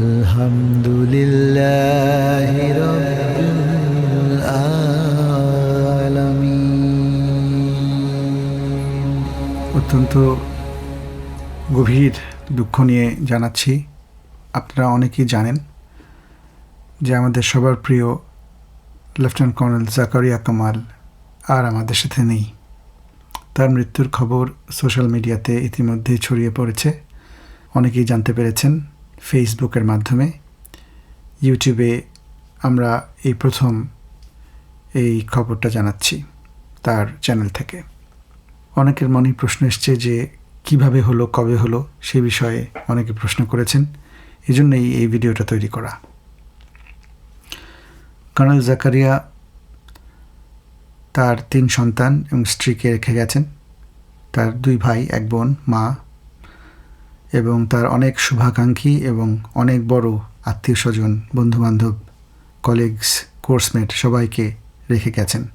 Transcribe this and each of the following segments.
الحمد لله رب العالمين অত্যন্ত গভীর দুঃখ নিয়ে জানাচ্ছি আপনারা অনেকেই জানেন যে আমাদের সবার প্রিয় লেফটেন্যান্ট কর্নেল জাকারিয়া কামাল আর আমাদের সাথে নেই তার মৃত্যুর খবর সোশ্যাল মিডিয়াতে ইতিমধ্যেই ছড়িয়ে পড়েছে অনেকেই জানতে পেরেছেন ফেসবুকের মাধ্যমে। ইউটিউবে আমরা এই প্রথম এই খবরটা জানাচ্ছি তার চ্যানেল থেকে। অনেকের মনেই প্রশ্ন এসছে যে, কীভাবে হলো, কবে হলো, সে বিষয়ে অনেকে প্রশ্ন করেছেন। এজন্যই এই ভিডিওটা তৈরি করা। কর্নেল জাকারিয়া তার তিন সন্তান এবং স্ত্রীকে রেখে গেছেন। তার দুই ভাই, এক বোন, মা এবং তার অনেক শুভাকাঙ্ক্ষী এবং অনেক বড় আত্মীয় স্বজন বন্ধুবান্ধব কলিগস কোর্সমেট সবাইকে রেখে গেছেন।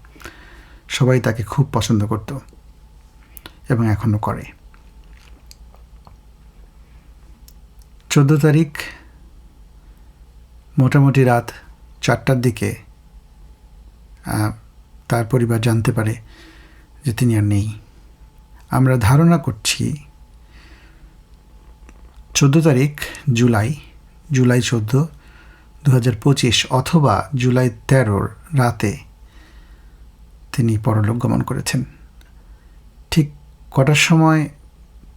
সবাই তাকে খুব পছন্দ করত এবং এখনও করে। চোদ্দ তারিখ মোটামুটি রাত চারটার দিকে তার পরিবার জানতে পারে যে তিনি আর নেই। আমরা ধারণা করছি চোদ্দ তারিখ, জুলাই জুলাই চোদ্দ দু হাজার পঁচিশ অথবা জুলাই তেরোর রাতে তিনি পরলোক গমন করেছেন। ঠিক কটার সময়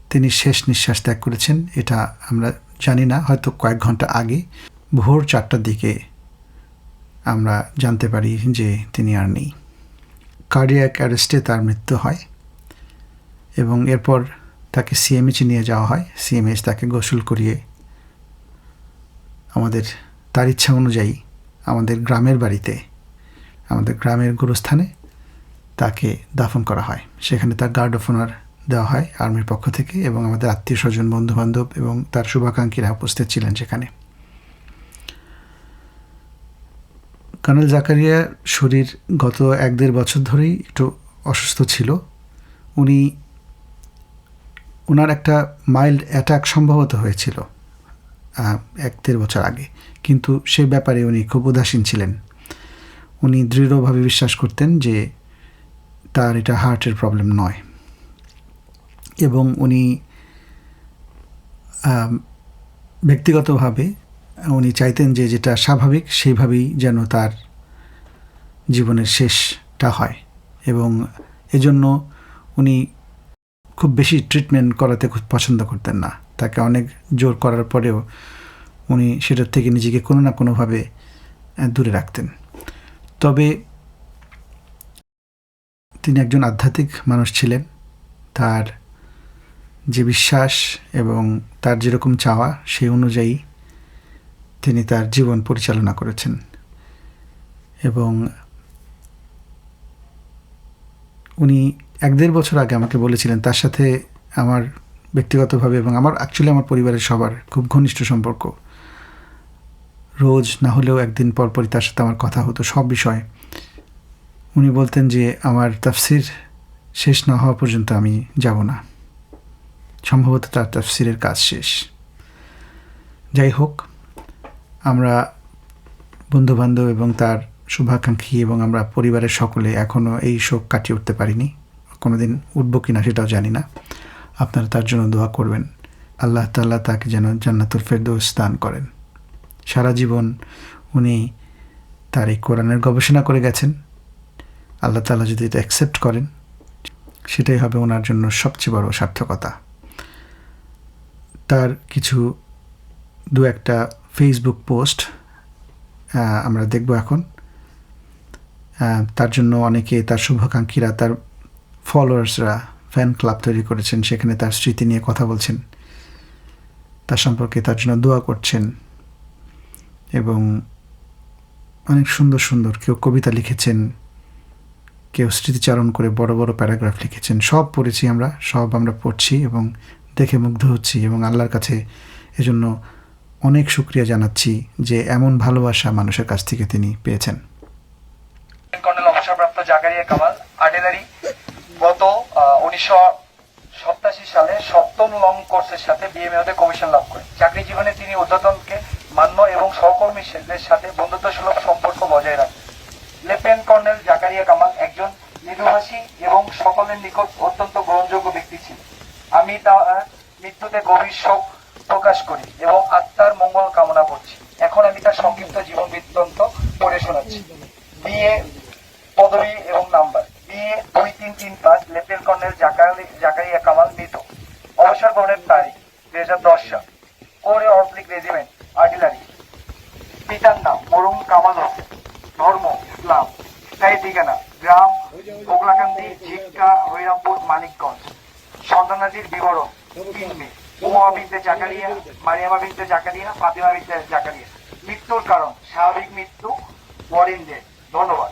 তিনি শেষ নিঃশ্বাস ত্যাগ করেছেন, এটা আমরা জানি না, হয়তো কয়েক ঘণ্টা আগে। ভোর চারটার দিকে আমরা জানতে পারি যে তিনি আর নেই। কার্ডিয়াক অ্যারেস্টে তার মৃত্যু হয় এবং এরপর তাকে সিএমএইচে নিয়ে যাওয়া হয়। সিএমএইচ তাকে গোসল করিয়ে আমাদের, তার ইচ্ছা অনুযায়ী আমাদের গ্রামের বাড়িতে, আমাদের গ্রামের গুরুস্থানে তাকে দাফন করা হয়। সেখানে তার গার্ড অফ অনার দেওয়া হয় আর্মির পক্ষ থেকে এবং আমাদের আত্মীয় স্বজন, বন্ধুবান্ধব এবং তার শুভাকাঙ্ক্ষীরা উপস্থিত ছিলেন সেখানে। কর্নেল জাকারিয়ার শরীর গত এক দেড় বছর ধরেই একটু অসুস্থ ছিল। উনি ওনার একটা মাইল্ড অ্যাটাক সম্ভবত হয়েছিল এক দেড় বছর আগে। কিন্তু সে ব্যাপারে উনি খুব উদাসীন ছিলেন। উনি দৃঢ়ভাবে বিশ্বাস করতেন যে তার এটা হার্টের প্রবলেম নয়। এবং উনি ব্যক্তিগতভাবে উনি চাইতেন যে যেটা স্বাভাবিক, সেইভাবেই যেন তার জীবনের শেষটা হয়। এবং এজন্য উনি খুব বেশি ট্রিটমেন্ট করাতে খুব পছন্দ করতেন না। তাকে অনেক জোর করার পরেও উনি সেটার থেকে নিজেকে কোনো না কোনোভাবে দূরে রাখতেন। তবে তিনি একজন আধ্যাত্মিক মানুষ ছিলেন। তার যে বিশ্বাস এবং তার যেরকম চাওয়া সেই অনুযায়ী তিনি তার জীবন পরিচালনা করেছেন। এবং উনি এক দেড় বছর আগে আমাকে বলেছিলেন, তার সাথে আমার ব্যক্তিগতভাবে এবং আমার অ্যাকচুয়ালি আমার পরিবারের সবার খুব ঘনিষ্ঠ সম্পর্ক। রোজ না হলেও একদিন পর পরই তার সাথে আমার কথা হতো সব বিষয়ে। উনি বলতেন যে, আমার তাফসির শেষ না হওয়া পর্যন্ত আমি যাব না। সম্ভবত তার তাফসিরের কাজ শেষ। যাই হোক, আমরা বন্ধুবান্ধব এবং তার শুভাকাঙ্ক্ষী এবং আমরা পরিবারের সকলে এখনও এই শোক কাটিয়ে উঠতে পারিনি। কোনোদিন উঠবো কিনা সেটাও জানি না। আপনারা তার জন্য দোয়া করবেন। আল্লাহ তাল্লাহ তাকে যেন জান্নাতুল ফেরদৌস দান করেন। সারা জীবন উনি তার এই কোরআনের গবেষণা করে গেছেন। আল্লাহ তাল্লাহ যদি এটা অ্যাকসেপ্ট করেন, সেটাই হবে ওনার জন্য সবচেয়ে বড় সার্থকতা। তার কিছু দু একটা ফেসবুক পোস্ট আমরা দেখব এখন। তার জন্য অনেকে তার শুভাকাঙ্ক্ষীরা তার ফলোয়ার্সরা ফ্যান ক্লাব তৈরি করেছেন, সেখানে তার স্মৃতি নিয়ে কথা বলছেন। তার সম্পর্কে তার জন্য দোয়া করছেন। এবং অনেক সুন্দর সুন্দর কেউ কবিতা লিখেছেন, কেউ স্মৃতিচারণ করে বড় বড় প্যারাগ্রাফ লিখেছেন। সব পড়েছি আমরা, সব আমরা পড়ছি এবং দেখে মুগ্ধ হচ্ছি এবং আল্লাহর কাছে এজন্য অনেক শুক্রিয়া জানাচ্ছি যে এমন ভালোবাসা মানুষের কাছ থেকে তিনি পেয়েছেন। কামাল, আর্টিলারি গত উনিশশো সপ্তাশি সালে সপ্তম লং কোর্সের সাথে বিএমএতে কমিশন লাভ করেন চাকরি জীবনে তিনি ঊর্ধ্বতনকে মান্য এবং সহকর্মীদের সাথে বন্ধুত্বসুলভ সম্পর্ক বজায় রাখে। লেফটেন্যান্ট কর্নেল জাকারিয়া কামাল একজন মৃদুভাষী এবং সকলের নিকট অত্যন্ত গ্রহণযোগ্য ব্যক্তি ছিলেন। আমি তার মৃত্যুতে গভীর শোক প্রকাশ করি এবং আত্মার মঙ্গল কামনা করছি। এখন আমি তার সংক্ষিপ্ত জীবন বৃত্তান্ত পড়ে শোনাচ্ছি। বিএ, পদবী এবং নাম্বার। বিএ দুই তিন তিন পাঁচ লেফটেন্যান্ট কর্নেল জাকারি- জাকারিয়া কামাল মৃত অবসর গ্রহণের তারিখ, দুই হাজার দশ সাল। কোরে অবলিক রেজিমেন্ট, আর্টিলারি। পিতার নাম মরুম কামাল ধর্ম, ইসলাম। স্থায়ী ঠিকানা, গ্রাম ওগলাকান্দি ঝিটকা হরিরামপুর, মানিকগঞ্জ। সন্তানাদির বিবরণ, তিন মেয়ে উমা বিনতে জাকারিয়া, মারিয়ামা বিনতে জাকারিয়া, ফাতিমা বিনতে জাকারিয়া। মৃত্যুর কারণ, স্বাভাবিক মৃত্যু ডেড ধন্যবাদ।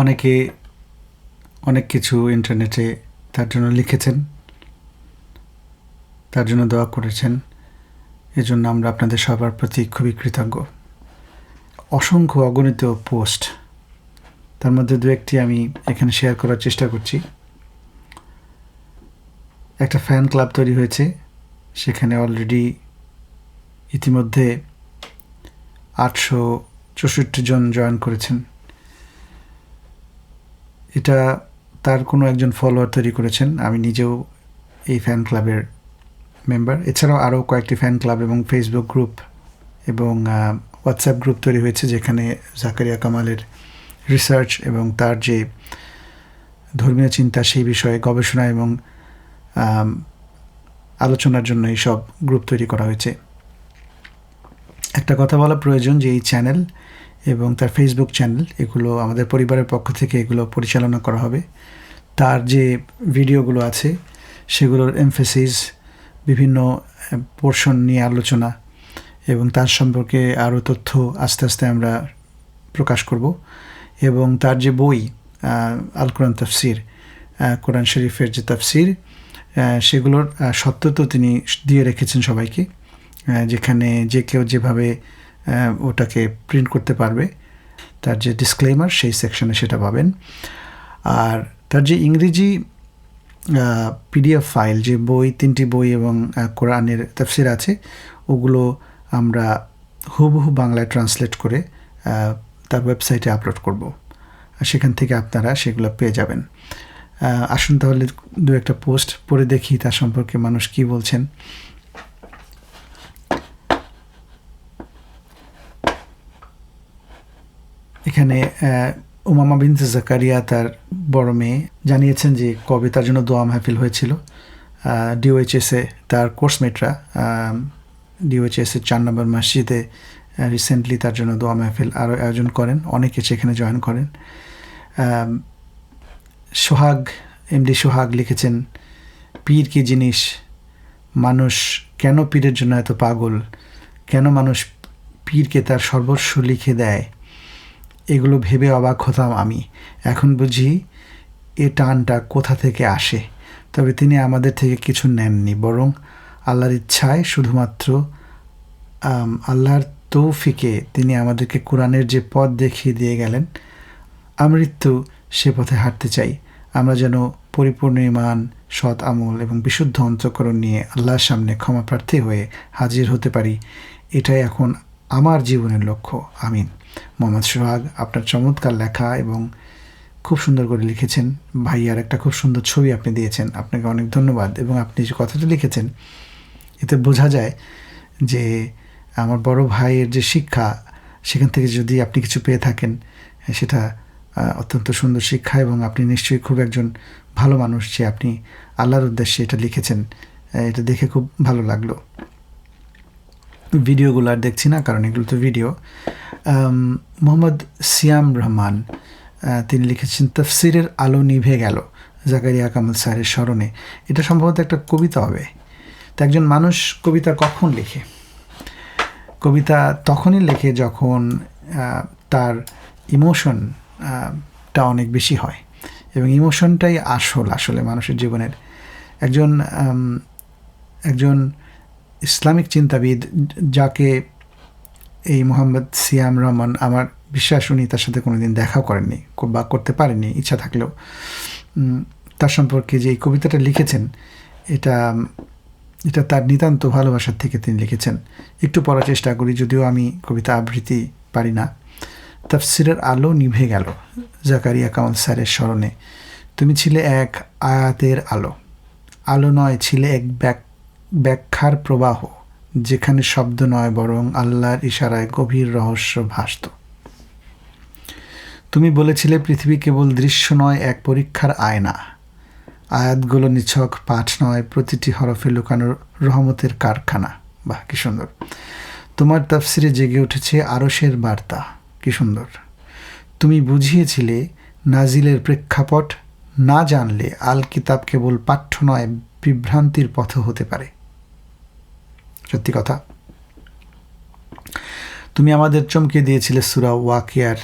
অনেকে অনেক কিছু ইন্টারনেটে তার জন্য লিখেছেন, তার জন্য দোয়া করেছেন। এজন্য আমরা আপনাদের সবার প্রতি খুবই কৃতজ্ঞ। অসংখ্য অগণিত পোস্ট তার মধ্যে দু একটি আমি এখানে শেয়ার করার চেষ্টা করছি। একটা ফ্যান ক্লাব তৈরি হয়েছে, সেখানে অলরেডি ইতিমধ্যে আটশো চৌষট্টি জন জয়েন করেছেন। এটা তার কোনো একজন ফলোয়ার তৈরি করেছেন। আমি নিজেও এই ফ্যান ক্লাবের মেম্বার এছাড়াও আরও কয়েকটি ফ্যান ক্লাব এবং ফেসবুক গ্রুপ এবং হোয়াটসঅ্যাপ গ্রুপ তৈরি হয়েছে, যেখানে জাকারিয়া কামালের রিসার্চ এবং তার যে ধর্মীয় চিন্তা সেই বিষয়ে গবেষণা এবং আলোচনার জন্য এই সব গ্রুপ তৈরি করা হয়েছে। একটা কথা বলা প্রয়োজন যে এই চ্যানেল এবং তার ফেসবুক চ্যানেল এগুলো আমাদের পরিবারের পক্ষ থেকে এগুলো পরিচালনা করা হবে। তার যে ভিডিওগুলো আছে, সেগুলোর এমফেসিস বিভিন্ন পোর্শন নিয়ে আলোচনা এবং তার সম্পর্কে আরও তথ্য আস্তে আস্তে আমরা প্রকাশ করব। এবং তার যে বই আল কোরআন তফসির কোরআন শরীফের যে তফসির সেগুলোর সত্য তো তিনি দিয়ে রেখেছেন সবাইকে। যেখানে যে কেউ যেভাবে ওটাকে প্রিন্ট করতে পারবে। তার যে ডিসক্লেমার সেই সেকশনে সেটা পাবেন। আর তার যে ইংরেজি পিডিএফ ফাইল যে বই, তিনটি বই এবং কোরআনের তফসির আছে, ওগুলো আমরা হুবহু বাংলায় ট্রান্সলেট করে তার ওয়েবসাইটে আপলোড করব। সেখান থেকে আপনারা সেগুলো পেয়ে যাবেন। আসুন তাহলে দু একটা পোস্ট পড়ে দেখি, তার সম্পর্কে মানুষ কি বলছেন। এখানে উমামা বিনতে জাকারিয়া তার বড় মেয়ে জানিয়েছেন যে কবে তার জন্য দোয়া মাহফিল হয়েছিল। ডিওএইচএসে তার কোর্সমেটরা ডিওএইচএসের চার নম্বর মসজিদে রিসেন্টলি তার জন্য দোয়া মাহফিল আরও আয়োজন করেন। অনেকে সেখানে জয়েন করেন। সোহাগ এমডি সোহাগ লিখেছেন, পীর কি জিনিস? মানুষ কেন পীরের জন্য এত পাগল? কেন মানুষ পীরকে তার সর্বস্ব লিখে দেয়? এগুলো ভেবে অবাক হতাম আমি। এখন বুঝি এ টানটা কোথা থেকে আসে। তবে তিনি আমাদের থেকে কিছু নেননি, বরং আল্লাহর ইচ্ছায় শুধুমাত্র আল্লাহর তৌফিকে তিনি আমাদেরকে কোরআনের যে পথ দেখিয়ে দিয়ে গেলেন, আমৃত্যু সে পথে হাঁটতে চাই। আমরা যেন পরিপূর্ণ ইমান সৎ আমল এবং বিশুদ্ধ অন্তকরণ নিয়ে আল্লাহর সামনে ক্ষমা প্রার্থী হয়ে হাজির হতে পারি, এটাই এখন আমার জীবনের লক্ষ্য। আমিন। মোহাম্মদ সোহাগ, আপনার চমৎকার লেখা এবং খুব সুন্দর করে লিখেছেন। ভাইয়ার একটা খুব সুন্দর ছবি আপনি দিয়েছেন। আপনাকে অনেক ধন্যবাদ এবং আপনি যে কথাটা লিখেছেন, এতে বোঝা যায় যে আমার বড় ভাইয়ের যে শিক্ষা, সেখান থেকে যদি আপনি কিছু পেয়ে থাকেন, সেটা অত্যন্ত সুন্দর শিক্ষা এবং আপনি নিশ্চয়ই খুব একজন ভালো মানুষ যে আপনি আল্লাহর উদ্দেশ্যে এটা লিখেছেন। এটা দেখে খুব ভালো লাগল। ভিডিওগুলো আর দেখছি না, কারণ এগুলো তো ভিডিও। মোহাম্মদ সিয়াম রহমান তিনি লিখেছেন, তফসিরের আলো নিভে গেল জাকারিয়া কামাল স্যারের স্মরণে। এটা সম্ভবত একটা কবিতা হবে। তো একজন মানুষ কবিতা কখন লেখে? কবিতা তখনই লেখে যখন তার ইমোশন টা অনেক বেশি হয়। এবং ইমোশনটাই আসল, আসলে মানুষের জীবনের। একজন একজন ইসলামিক চিন্তাবিদ যাকে এই মোহাম্মদ সিয়াম রহমান আমার বিশ্বাস, উনি তার সাথে কোনোদিন দেখাও করেননি বা করতে পারেননি, ইচ্ছা থাকলেও। তার সম্পর্কে যে এই কবিতাটা লিখেছেন, এটা এটা তার নিতান্ত ভালোবাসার থেকে তিনি লিখেছেন। একটু পড়ার চেষ্টা করি, যদিও আমি কবিতা আবৃত্তি পারি না। তাফসিরের আলো নিভে গেল, জাকারিয়া কামাল স্যারের স্মরণে। তুমি ছিলে এক আয়াতের আলো। আলো নয়, ছিলে এক ব্যাক ব্যাখ্যার প্রবাহ, যেখানে শব্দ নয়, বরং আল্লাহর ইশারায় গভীর রহস্য ভাসত। তুমি বলেছিলে, পৃথিবী কেবল দৃশ্য নয়, এক পরীক্ষার আয়না। আয়াতগুলো নিছক, পাঠ নয়, প্রতিটি হরফে লুকানোর রহমতের কারখানা। বাহ, কি সুন্দর। তোমার তাফসিরে জেগে উঠেছে আরসের বার্তা। কি সুন্দর। তুমি বুঝিয়েছিলে, নাজিলের প্রেক্ষাপট না জানলে আল কিতাব কেবল পাঠ্য নয়, বিভ্রান্তির পথ হতে পারে। সত্যি কথা। তুমি আমাদের চমকে দিয়েছিলে সুরা ওয়াকিয়ার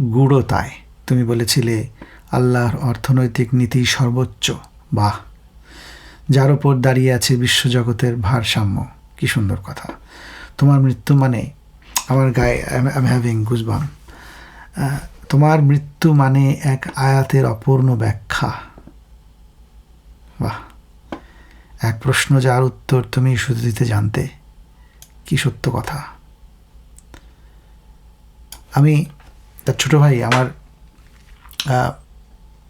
গূঢ়তায়। তুমি বলেছিলে, আল্লাহর অর্থনৈতিক নীতি সর্বোচ্চ। বাহ! যার ওপর দাঁড়িয়ে আছে বিশ্বজগতের ভারসাম্য। কি সুন্দর কথা। তোমার মৃত্যু মানে আমার গায়ে আই হ্যাভিং গুজবাম তোমার মৃত্যু মানে এক আয়াতের অপূর্ণ ব্যাখ্যা। বাহ! এক প্রশ্ন যার উত্তর তুমি শুধু দিতে জানতে। কি সত্য কথা? আমি তার ছোট ভাই আমার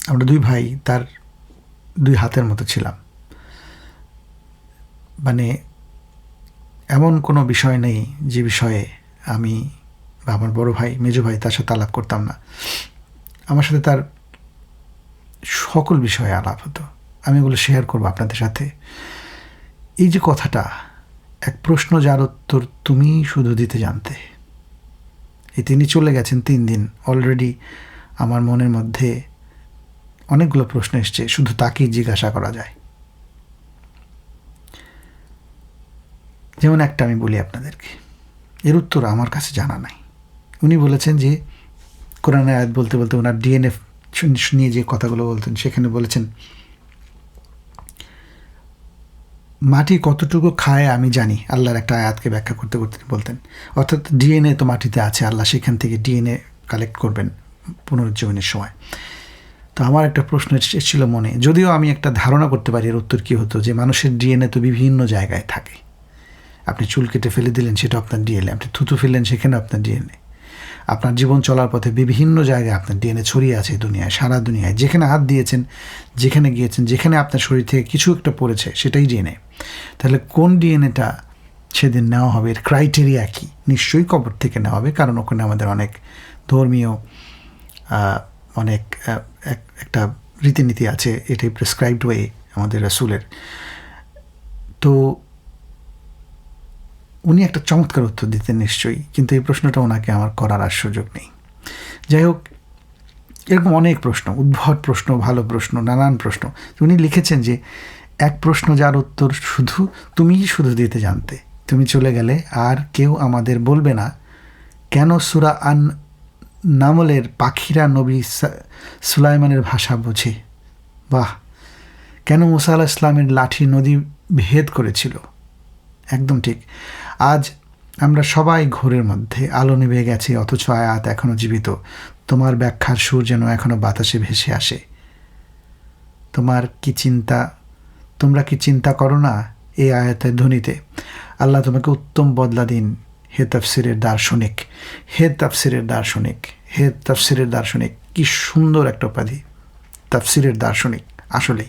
আমরা দুই ভাই তার দুই হাতের মতো ছিলাম। মানে এমন কোনো বিষয় নেই যে বিষয়ে আমি বা আমার বড় ভাই, মেজো ভাই তার সাথে আলাপ করতাম না। আমার সাথে তার সকল বিষয়ে আলাপ হতো। আমি এগুলো শেয়ার করব আপনাদের সাথে। এই যে কথাটা, এক প্রশ্ন যার উত্তর তুমি শুধু দিতে জানতে। এই তিনি চলে গেছেন তিন দিন। অলরেডি আমার মনের মধ্যে অনেকগুলো প্রশ্ন এসছে, শুধু তাকেই জিজ্ঞাসা করা যায়। যেমন একটা আমি বলি আপনাদেরকে, এর উত্তর আমার কাছে জানা নাই। উনি বলেছেন যে কোরআন আয়াত বলতে বলতে ওনার ডিএনএ নিয়ে যে কথাগুলো বলতেন, সেখানে বলেছেন মাটি কতটুকু খায় আমি জানি, আল্লাহর একটা আয়াতকে ব্যাখ্যা করতে করতে তিনি বলতেন। অর্থাৎ ডিএনএ তো মাটিতে আছে, আল্লাহ সেখান থেকে ডিএনএ কালেক্ট করবেন পুনরুজ্জীবনের সময়। তো আমার একটা প্রশ্ন এসেছিল মনে, যদিও আমি একটা ধারণা করতে পারি এর উত্তর কী হতো, যে মানুষের ডিএনএ তো বিভিন্ন জায়গায় থাকে। আপনি চুল কেটে ফেলে দিলেন, সেটা আপনার ডিএনএ আপনি থুতু ফেললেন, সেখানে আপনার ডিএনএ আপনার জীবন চলার পথে বিভিন্ন জায়গায় আপনার ডিএনএ ছড়িয়ে আছে দুনিয়ায়, সারা দুনিয়ায়। যেখানে হাত দিয়েছেন, যেখানে গিয়েছেন, যেখানে আপনার শরীর থেকে কিছু একটা পড়েছে, সেটাই ডিএনএ তাহলে কোন ডিএনএটা সেদিন নেওয়া হবে? এর ক্রাইটেরিয়া কী? নিশ্চয়ই কবর থেকে নেওয়া হবে, কারণ ওখানে আমাদের অনেক ধর্মীয় অনেক এক- একটা রীতিনীতি আছে, এটাই প্রেসক্রাইবড ওয়ে আমাদের রাসুলের। তো উনি একটা চমৎকার উত্তর দিতেন নিশ্চয়ই, কিন্তু এই প্রশ্নটা ওনাকে আমার করার আর সুযোগ নেই। যাই হোক, এরকম অনেক প্রশ্ন, উদ্ভট প্রশ্ন, ভালো প্রশ্ন, নানান প্রশ্ন। উনি লিখেছেন যে, এক প্রশ্ন যার উত্তর শুধু তুমিই শুধু দিতে জানতে, তুমি চলে গেলে আর কেউ আমাদের বলবে না, কেন সুরা আন নামলের পাখিরা নবী সুলাইমানের ভাষা বোঝে? বাহ! কেন মুসা আলাহ ইসলামের লাঠি নদী ভেদ করেছিল? একদম ঠিক। আজ আমরা সবাই ঘোরের মধ্যে আলো নিভে গেছে, অথচ আয়াত এখনও জীবিত। তোমার ব্যাখ্যার সুর যেন এখনও বাতাসে ভেসে আসে। তোমার কি চিন্তা? তোমরা কি চিন্তা করো না এই আয়াতের ধ্বনিতে? আল্লাহ তোমাকে উত্তম বদলা দিন, হে তফসিরের দার্শনিক। হে তফসিরের দার্শনিক, হে তফসিরের দার্শনিক। কি সুন্দর একটা উপাধি। তফসিরের দার্শনিক, আসলেই।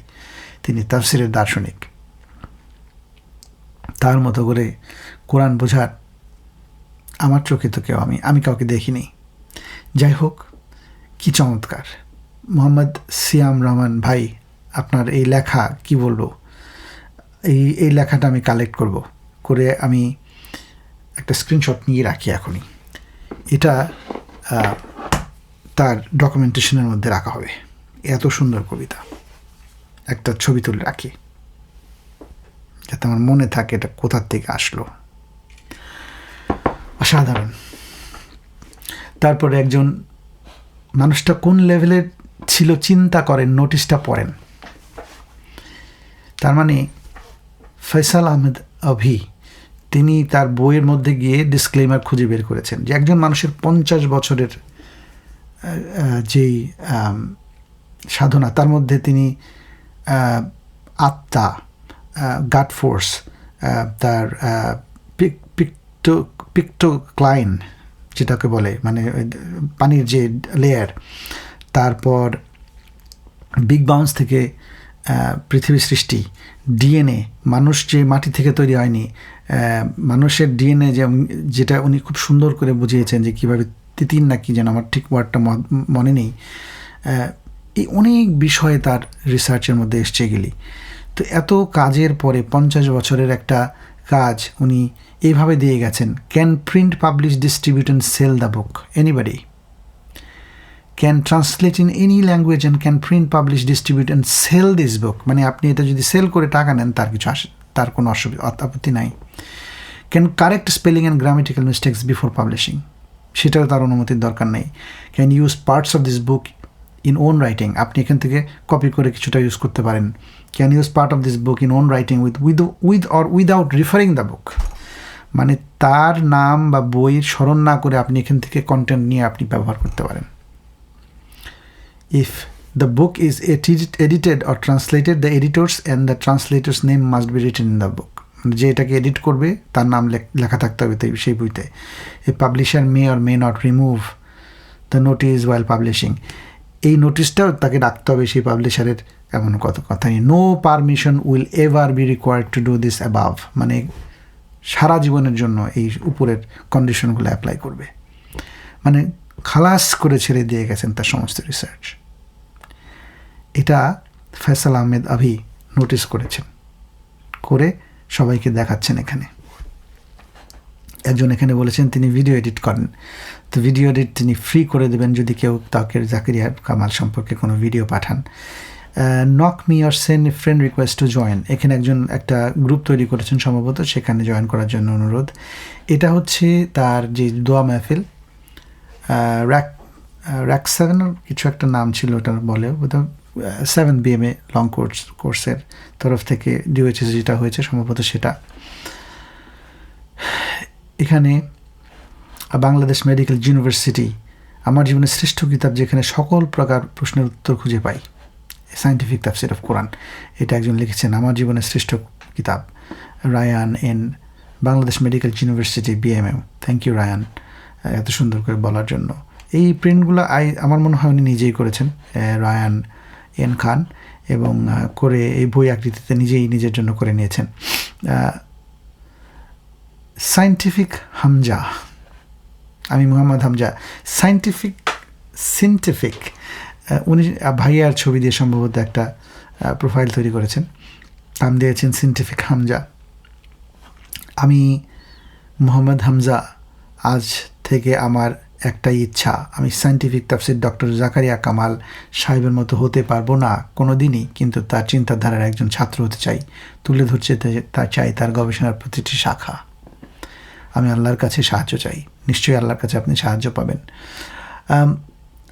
তিনি তফসিরের দার্শনিক। তার মতো করে কোরআন বোঝার, আমার চোখে তো কেউ আমি আমি কাউকে দেখিনি। যাই হোক, কি চমৎকার। মোহাম্মদ সিয়াম রহমান, ভাই, আপনার এই লেখা কি বলব? এই এই লেখাটা আমি কালেক্ট করব। করে আমি একটা স্ক্রিনশট নিয়ে রাখি এখনই। এটা তার ডকুমেন্টেশনের মধ্যে রাখা হবে। এত সুন্দর কবিতা। একটা ছবি তুলে রাখি। যাতে আমার মনে থাকে এটা কোথার থেকে আসলো। অসাধারণ। তারপরে একজন মানুষটা কোন লেভেলের ছিল চিন্তা করেন নোটিশটা পড়েন। তার মানে ফয়সাল আহমেদ অভি, তিনি তার বইয়ের মধ্যে গিয়ে ডিসক্লেমার খুঁজে বের করেছেন যে একজন মানুষের পঞ্চাশ বছরের যেই সাধনা, তার মধ্যে তিনি আত্মা গাট ফোর্স তার পিক্টো পিক্টোক্লাইন যেটাকে বলে মানে পানির যে লেয়ার তারপর বিগ বাউন্স থেকে পৃথিবী সৃষ্টি ডিএনএ মানুষ যে মাটি থেকে তৈরি হয়নি মানুষের ডিএনএ যে যেটা উনি খুব সুন্দর করে বুঝিয়েছেন যে কীভাবে তিতিন না কি যেন, আমার ঠিক ওয়ার্ডটা মনে নেই এই অনেক বিষয়ে তার রিসার্চের মধ্যে এসছে গেলি তো এত কাজের পরে পঞ্চাশ বছরের একটা কাজ উনি এইভাবে দিয়ে গেছেন। Can print publish distribute and sell the book anybody can translate in any language and can print publish distribute and sell this book মানে আপনি এটা যদি সেল করে টাকা নেন, তার কিছু আসে তার কোনো অসুবিধা আপত্তি নাই। Can correct spelling and grammatical mistakes before publishing সেটাও তার অনুমতির দরকার নেই। Can use parts of this book in own writing আপনি এখান থেকে কপি করে কিছুটা ইউজ করতে পারেন। Can use part of this book in own writing with with with or without referring the book মানে তার নাম বা বইয়ের স্মরণ না করে আপনি এখান থেকে কন্টেন্ট নিয়ে আপনি ব্যবহার করতে পারেন। Book is edit- edited or translated, the editors and the translator's name must be written in the book মানে যে এটাকে এডিট করবে, তার নাম লেখ- থাকতে হবে সেই বইতে। A publisher may or may not remove the notice while publishing এই নোটিশটাও তাকে রাখতে হবে সেই পাবলিশারের এমন কত কথা নেই। No permission will ever be required to do this above মানে সারা জীবনের জন্য এই উপরের কন্ডিশনগুলো অ্যাপ্লাই করবে। মানে খালাস করে ছেড়ে দিয়ে গেছেন তার সমস্ত রিসার্চ এটা ফয়সাল আহমেদ আভি নোটিস করেছেন। করে সবাইকে দেখাচ্ছেন এখানে। একজন এখানে বলেছেন, তিনি ভিডিও এডিট করেন। তো ভিডিও এডিট তিনি ফ্রি করে দেবেন যদি কেউ তাকে জাকিরিয়া কামাল সম্পর্কে কোনো video Pathaan. Knock me or send friend request to join এখানে একজন, একটা গ্রুপ তৈরি করেছেন সম্ভবত, সেখানে জয়েন করার জন্য অনুরোধ। এটা হচ্ছে তার যে দোয়া মাহফিল র্যাক র্যাক সেভেনের কিছু একটা নাম ছিল ওটার বলে সেভেন বিএমএ লং কোর্স কোর্সের তরফ থেকে ডিওএইচএস যেটা হয়েছে সম্ভবত সেটা। এখানে বাংলাদেশ মেডিকেল ইউনিভার্সিটি, আমার জীবনের শ্রেষ্ঠ কিতাব যেখানে সকল প্রকার প্রশ্নের উত্তর খুঁজে পাই। সায়েন্টিফিক তাফসির অফ কোরআন এটা একজন লিখেছেন আমার জীবনের শ্রেষ্ঠ কিতাব Rayan N Bangladesh medical university BMM thank you Rayan এত সুন্দর করে বলার জন্য। এই প্রিন্টগুলো আই, আমার মনে হয় উনি নিজেই করেছেন রায়ান এন খান, এবং করে এই বই আকৃতিতে নিজেই নিজের জন্য করে নিয়েছেন। সায়েন্টিফিক হামজা আমি মোহাম্মদ হামজা সায়েন্টিফিক সিন্টিফিক উনি ভাইয়ার ছবি দিয়ে সম্ভবত একটা প্রোফাইল তৈরি করেছেন। নাম দিয়েছেন সিন্টিফিক হামজা আমি মোহাম্মদ হামজা, আজ থেকে আমার একটাই ইচ্ছা। আমি সায়েন্টিফিক তাফসির ডক্টর জাকারিয়া কামাল সাহেবের মতো হতে পারব না কোনো দিনই কিন্তু তার চিন্তাধারার একজন ছাত্র হতে চাই। তুলে ধরছে তে- তা চাই তার গবেষণার প্রতিটি শাখা। আমি আল্লাহর কাছে সাহায্য চাই। নিশ্চয়ই আল্লাহর কাছে আপনি সাহায্য পাবেন।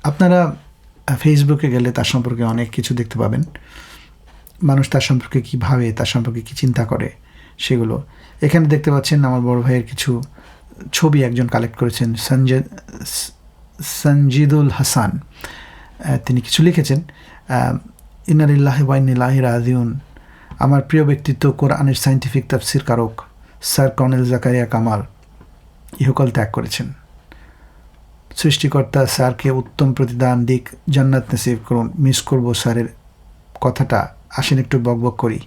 আপনারা ফেসবুকে গেলে তার সম্পর্কে অনেক কিছু দেখতে পাবেন। মানুষ তার সম্পর্কে কী ভাবে, তার সম্পর্কে কী চিন্তা করে, সেগুলো। এখানে দেখতে পাচ্ছেন আমার বড় ভাইয়ের কিছু ছবি একজন কালেক্ট করেছেন, সঞ্জয়, সঞ্জিদুল হাসান। তিনি কিছু লিখেছেন ইনারিল্লাহ ওয়াইনিল্লাহ রাজিউন। আমার প্রিয় ব্যক্তিত্ব, কোরআনের সায়েন্টিফিক তাফসির কারক, স্যার কর্নেল জাকারিয়া কামাল, ইহকাল ত্যাগ করেছেন। সৃষ্টিকর্তা স্যারকে উত্তম প্রতিদান দিক, জান্নাত নসিব করুন। মিস করব স্যারের কথাটা। আসেন একটু বকবক করি।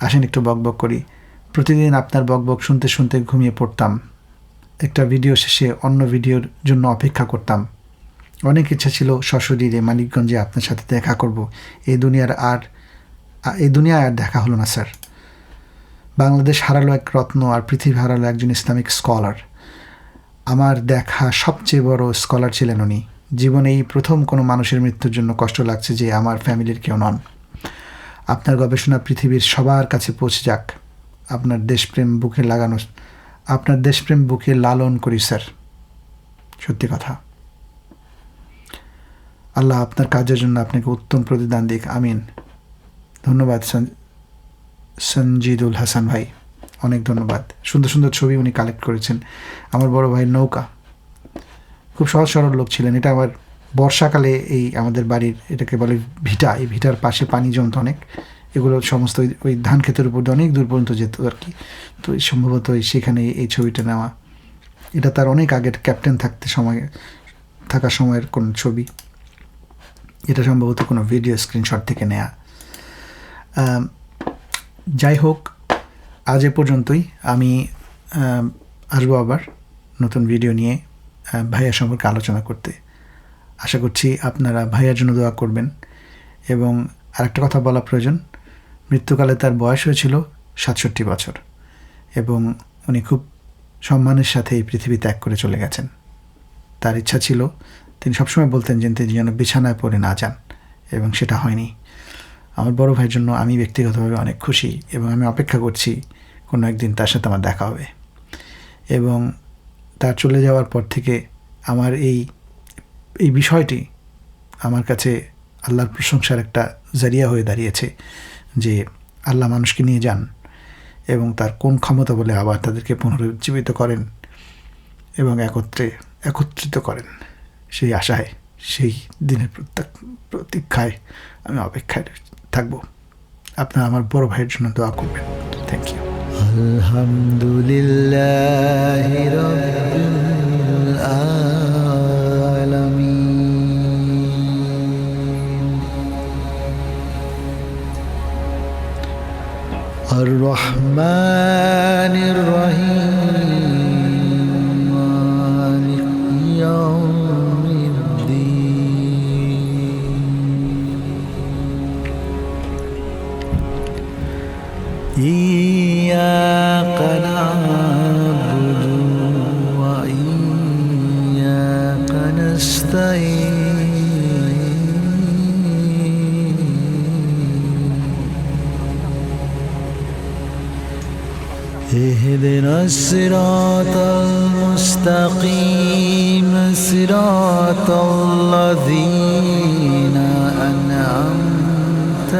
আসেন একটু বকবক করি। প্রতিদিন আপনার বকবক শুনতে শুনতে ঘুমিয়ে পড়তাম। একটা ভিডিও শেষে অন্য ভিডিওর জন্য অপেক্ষা করতাম। অনেক ইচ্ছা ছিল সশরীরে মানিকগঞ্জে আপনার সাথে দেখা করব। এই দুনিয়ার আর, এই দুনিয়ায় আর দেখা হলো না, স্যার। বাংলাদেশ হারালো এক রত্ন আর পৃথিবী হারালো একজন ইসলামিক স্কলার। আমার দেখা সবচেয়ে বড় স্কলার ছিলেন উনি। জীবনে এই প্রথম কোনো মানুষের মৃত্যুর জন্য কষ্ট লাগছে যে আমার ফ্যামিলির কেউ নন। আপনার গবেষণা পৃথিবীর সবার কাছে পৌঁছে যাক। আপনার দেশপ্রেম বুকে লাগানো, আপনার দেশপ্রেম বুকে লালন করি, স্যার। সত্যি কথা। আল্লাহ আপনার কাজের জন্য আপনাকে উত্তম প্রতিদান দিক। আমিন। ধন্যবাদ সঞ্জিদুল হাসান ভাই। অনেক ধন্যবাদ। সুন্দর সুন্দর ছবি উনি কালেক্ট করেছেন। আমার বড় ভাই নৌকা। খুব সহজ, সরল লোক ছিলেন। এটা আমার বর্ষাকালে এই আমাদের বাড়ির এটাকে বলে ভিটা। এই ভিটার পাশে পানি জমতো অনেক। এগুলো সমস্ত ওই- ধান ক্ষেতের উপর অনেক দূর পর্যন্ত যেত আর কি। তো সম্ভবত সেখানে এই ছবিটা নেওয়া। এটা তার অনেক আগের ক্যাপ্টেন থাকতে সময় থাকা সময়ের কোন ছবি। এটা সম্ভবত কোনো ভিডিও স্ক্রিনশট থেকে নেয়া। যাই হোক আজ এ পর্যন্তই। আমি আসব আবার নতুন ভিডিও নিয়ে ভাইয়া সম্পর্কে আলোচনা করতে। আশা করছি আপনারা ভাইয়ার জন্য দোয়া করবেন। এবং আরেকটা কথা বলা প্রয়োজন, মৃত্যুকালে তার বয়স হয়েছিল সাতষট্টি বছর এবং উনি খুব সম্মানের সাথে এই পৃথিবী ত্যাগ করে চলে গেছেন। তার ইচ্ছা ছিল, তিনি সবসময় বলতেন যে তিনি যেন বিছানায় পড়ে না যান, এবং সেটা হয়নি। আমার বড় ভাইয়ের জন্য আমি ব্যক্তিগতভাবে অনেক খুশি এবং আমি অপেক্ষা করছি কোনো একদিন তার সাথে আমার দেখা হবে। এবং তার চলে যাওয়ার পর থেকে আমার এই এই বিষয়টি আমার কাছে আল্লাহর প্রশংসার একটা জারিয়া হয়ে দাঁড়িয়েছে যে আল্লাহ মানুষকে নিয়ে যান এবং তার কোন ক্ষমতা বলে আবার তাদেরকে পুনরুজ্জীবিত করেন এবং একত্রে, একত্রিত করেন। সেই আশায়, সেই দিনের প্রত্যেক- প্রতীক্ষায় আমি অপেক্ষায় থাকবো আপনারা আমার বড় ভাইয়ের জন্য দোয়া করবেন থ্যাংক ইউ الحمد لله رب العالمين الرحمن الرحيم إياك نعبد وإياك نستعين. اهدنا الصراط المستقيم صراط الذين أنعمت